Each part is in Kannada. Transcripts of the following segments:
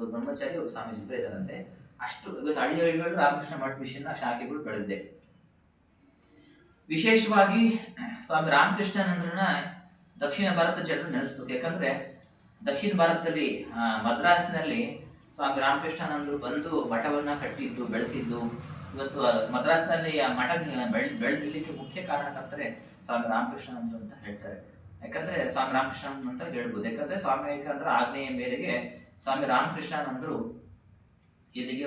ಒಬ್ಬ ಬ್ರಹ್ಮಚಾರಿ ಒಬ್ಬ ಸ್ವಾಮೀಜಿ ಇಬ್ಬರೇ ಇದ್ದಾರಂತೆ. ಅಷ್ಟು ಇವತ್ತು ಹಳ್ಳಿ ಹಳ್ಳಿಗಳು ರಾಮಕೃಷ್ಣ ಮಠ ಮಿಷನ್ನ ಶಾಖೆಗಳು ಬೆಳೆದಿದೆ. ವಿಶೇಷವಾಗಿ ಸ್ವಾಮಿ ರಾಮಕೃಷ್ಣನಂದ್ರನ್ನ ದಕ್ಷಿಣ ಭಾರತ ಜನರು ನೆನೆಸ್ಬೇಕು. ಯಾಕಂದ್ರೆ ದಕ್ಷಿಣ ಭಾರತದಲ್ಲಿ ಮದ್ರಾಸ್ನಲ್ಲಿ ಸ್ವಾಮಿ ರಾಮಕೃಷ್ಣನಂದರು ಬಂದು ಮಠವನ್ನ ಕಟ್ಟಿದ್ದು, ಬೆಳೆಸಿದ್ದು. ಇವತ್ತು ಮದ್ರಾಸ್ನಲ್ಲಿ ಆ ಮಠ ಬೆಳೆ, ಬೆಳೆದಿದ್ದಕ್ಕೆ ಮುಖ್ಯ ಕಾರಣಕರ್ತರೆ ಸ್ವಾಮಿ ರಾಮಕೃಷ್ಣನಂದರು ಅಂತ ಹೇಳ್ತಾರೆ. ಯಾಕಂದ್ರೆ ಸ್ವಾಮಿ ರಾಮಕೃಷ್ಣ ಅಂತ ಹೇಳ್ಬೋದು ಯಾಕಂದ್ರೆ ಸ್ವಾಮಿ ವಿವೇಕಾನಂದರ ಆಜ್ಞೆಯ ಮೇರೆಗೆ ಸ್ವಾಮಿ ರಾಮಕೃಷ್ಣನಂದರು ಇಲ್ಲಿಗೆ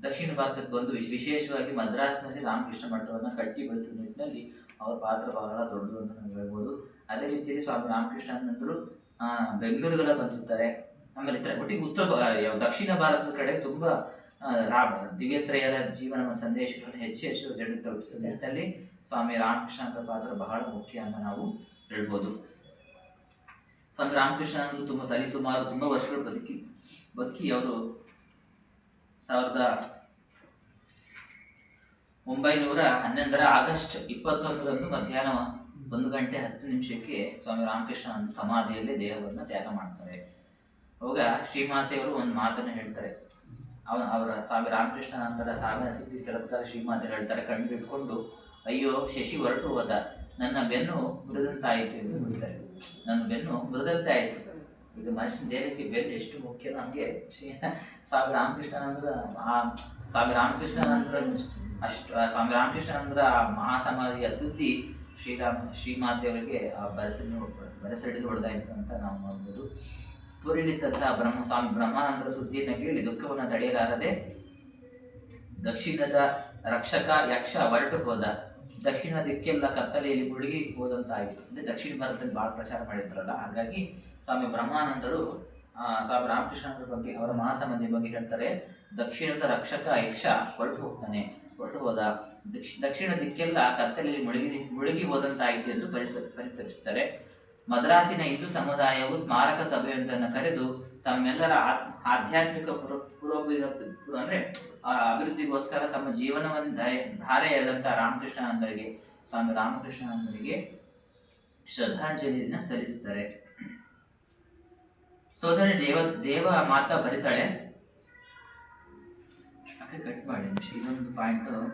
ದಕ್ಷಿಣ ಭಾರತಕ್ಕೆ ಬಂದು ವಿಶೇಷವಾಗಿ ಮದ್ರಾಸ್ನಲ್ಲಿ ರಾಮಕೃಷ್ಣ ಮಠವನ್ನು ಕಟ್ಟಿ ಬೆಳೆಸಿದ ನಿಟ್ಟಿನಲ್ಲಿ ಅವರ ಪಾತ್ರ ಬಹಳ ದೊಡ್ಡದು ಅಂತ ನಾವು ಹೇಳ್ಬೋದು. ಅದೇ ರೀತಿಯಲ್ಲಿ ಸ್ವಾಮಿ ರಾಮಕೃಷ್ಣನಂದರು ಆ, ಬೆಂಗಳೂರಿಗೆಲ್ಲ ಬಂದಿರ್ತಾರೆ. ಆಮೇಲೆ ಒಟ್ಟಿಗೆ ಉತ್ತರ ದಕ್ಷಿಣ ಭಾರತದ ಕಡೆ ತುಂಬ ರಾಮ ದಿವ್ಯತ್ರಯದ ಜೀವನ ಸಂದೇಶಗಳನ್ನು ಹೆಚ್ಚು ಹೆಚ್ಚು ಜನ ತಲುಪಿಸಿದ ನಿಟ್ಟಿನಲ್ಲಿ ಸ್ವಾಮಿ ರಾಮಕೃಷ್ಣರ ಪಾತ್ರ ಬಹಳ ಮುಖ್ಯ ಅಂತ ನಾವು ಹೇಳ್ಬೋದು. ಸ್ವಾಮಿ ರಾಮಕೃಷ್ಣ ಅವರು ತುಂಬ ಸರಿ ಸುಮಾರು ತುಂಬ ವರ್ಷಗಳು ಬದುಕಿ ಬದುಕಿ ಅವರು ಸಾವಿರದ ಒಂಬೈನೂರ ಹನ್ನೊಂದರ ಆಗಸ್ಟ್ ಇಪ್ಪತ್ತೊಂದರಂದು ಮಧ್ಯಾಹ್ನ ಒಂದು ಗಂಟೆ ಹತ್ತು ನಿಮಿಷಕ್ಕೆ ಸ್ವಾಮಿ ರಾಮಕೃಷ್ಣ ಸಮಾಧಿಯಲ್ಲಿ ದೇಹವನ್ನು ತ್ಯಾಗ ಮಾಡ್ತಾರೆ. ಅವಾಗ ಶ್ರೀಮಾತೆಯವರು ಒಂದು ಮಾತನ್ನು ಹೇಳ್ತಾರೆ. ಅವನ ಅವರ ಸ್ವಾಮಿ ರಾಮಕೃಷ್ಣ ನಂತರ ಸಾವಿನ ಸುದ್ದಿ ತಲುಪ್ತಾರೆ ಶ್ರೀಮಾತೆ ಹೇಳ್ತಾರೆ, ಕಣ್ಣು ಬಿಟ್ಕೊಂಡು ಅಯ್ಯೋ ಶಶಿ ಹೊರಟು ಹೋದ. ನನ್ನ ಬೆನ್ನು ಮೃದಂತಾಯಿತು ಎಂದು ಹೇಳ್ತಾರೆ ನನ್ನ ಬೆನ್ನು ಮೃದಂತಾಯಿತು ಇದು ಮನುಷ್ಯನ ದೇಹಕ್ಕೆ ಬೆನ್ನು ಎಷ್ಟು ಮುಖ್ಯ? ನಮಗೆ ಶ್ರೀ ಸ್ವಾಮಿ ರಾಮಕೃಷ್ಣನಂದ್ರ ಮಹಾ ಸ್ವಾಮಿ ರಾಮಕೃಷ್ಣನಂದ್ರ ಅಷ್ಟು ಸ್ವಾಮಿ ರಾಮಕೃಷ್ಣನಂದ್ರ ಮಹಾಸಮಾಧಿಯ ಸುದ್ದಿ ಶ್ರೀರಾಮ ಶ್ರೀಮಾತೆಯವರಿಗೆ ಆ ಬರಸನ್ನು ಬರಸಡಿದು ಹೊಡೆದಾಯಿತು ಅಂತ ನಾವು ನೋಡ್ಬೋದು. ಪುರಿಲಿದ್ದಂತಹ ಬ್ರಹ್ಮ, ಸ್ವಾಮಿ ಬ್ರಹ್ಮಾನಂದರ ಸುದ್ದಿಯನ್ನು ಕೇಳಿ ದುಃಖವನ್ನು ತಡೆಯಲಾರದೆ ದಕ್ಷಿಣದ ರಕ್ಷಕ ಯಕ್ಷ ಹೊರಟು ಹೋದ. ದಕ್ಷಿಣ ದಿಕ್ಕೆಲ್ಲ ಕತ್ತಲೆಯಲ್ಲಿ ಮುಳುಗಿ ಹೋದಂತಾಯಿತು. ಅಂದರೆ ದಕ್ಷಿಣ ಭಾರತದಲ್ಲಿ ಭಾಳ ಪ್ರಚಾರ ಮಾಡಿದ್ರಲ್ಲ, ಹಾಗಾಗಿ ಸ್ವಾಮಿ ಬ್ರಹ್ಮಾನಂದರು ಸ್ವಾಮಿ ರಾಮಕೃಷ್ಣರ ಬಗ್ಗೆ, ಅವರ ಮಹಾಸಮಾಧಿ ಬಗ್ಗೆ ಹೇಳ್ತಾರೆ, ದಕ್ಷಿಣದ ರಕ್ಷಕ ಯಕ್ಷ ಹೊರಟು ಹೋಗ್ತಾನೆ, ಹೊರಟು ಹೋದ. ದಕ್ಷ, ದಕ್ಷಿಣ ದಿಕ್ಕೆಲ್ಲ ಕತ್ತಲೆಯಲ್ಲಿ ಮುಳುಗಿ ಮುಳುಗಿ ಹೋದಂತಾಯಿತು ಎಂದು ಪರಿಸ, ಪರಿತಪಿಸ್ತಾರೆ. ಮದ್ರಾಸಿನ ಹಿಂದೂ ಸಮುದಾಯವು ಸ್ಮಾರಕ ಸಭೆಯೊಂದನ್ನು ಕರೆದು ತಮ್ಮೆಲ್ಲರ ಆಧ್ಯಾತ್ಮಿಕ ಪುರೋ, ಪುರೋಭಿವೃದ್ಧಿ, ಅಂದರೆ ಅಭಿವೃದ್ಧಿಗೋಸ್ಕರ ತಮ್ಮ ಜೀವನವನ್ನು ಧಾರೆ ಧಾರೆ ಎರೆದಂಥ ರಾಮಕೃಷ್ಣಾನಂದರಿಗೆ, ಸ್ವಾಮಿ ರಾಮಕೃಷ್ಣಾನಂದರಿಗೆ ಶ್ರದ್ಧಾಂಜಲಿಯನ್ನು ಸಲ್ಲಿಸ್ತಾರೆ ಸೋದರಿ ದೇವ ದೇವ ಮಾತಾ ಬರಿತಾಳೆ. ಕಟ್ ಮಾಡಿ ಇದೊಂದು ಪಾಯಿಂಟ್